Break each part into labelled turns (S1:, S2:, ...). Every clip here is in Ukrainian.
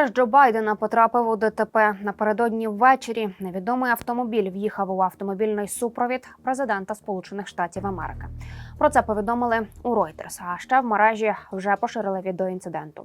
S1: Кортеж Джо Байдена потрапив у ДТП напередодні ввечері. Невідомий автомобіль в'їхав у автомобільний супровід президента Сполучених Штатів Америки. Про це повідомили у Reuters, А ще в мережі вже поширили відео інциденту.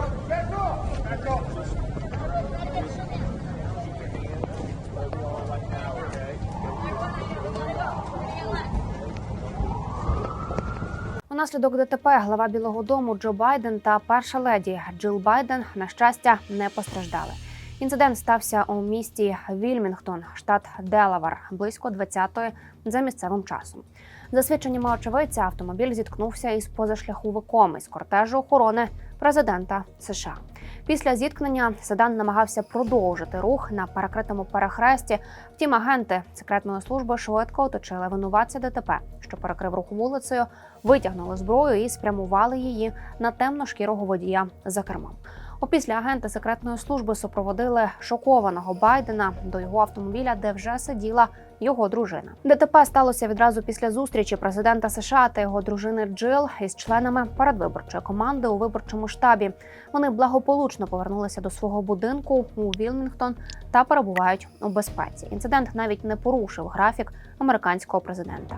S1: Унаслідок ДТП глава Білого Дому Джо Байден та перша леді Джил Байден на щастя не постраждали. Інцидент стався у місті Вільмінгтон, штат Делавар, близько 20-ї за місцевим часом. За свідченнями очевидця, автомобіль зіткнувся із позашляховиком із кортежу охорони президента США. Після зіткнення седан намагався продовжити рух на перекритому перехресті. Втім, агенти секретної служби швидко оточили винуватця ДТП, що перекрив рух вулицею, витягнули зброю і спрямували її на темно-шкірого водія за кермом. Опісля агенти секретної служби супроводили шокованого Байдена до його автомобіля, де вже сиділа його дружина. ДТП сталося відразу після зустрічі президента США та його дружини Джил із членами передвиборчої команди у виборчому штабі. Вони благополучно повернулися до свого будинку у Вілмінгтон та перебувають у безпеці. Інцидент навіть не порушив графік американського президента.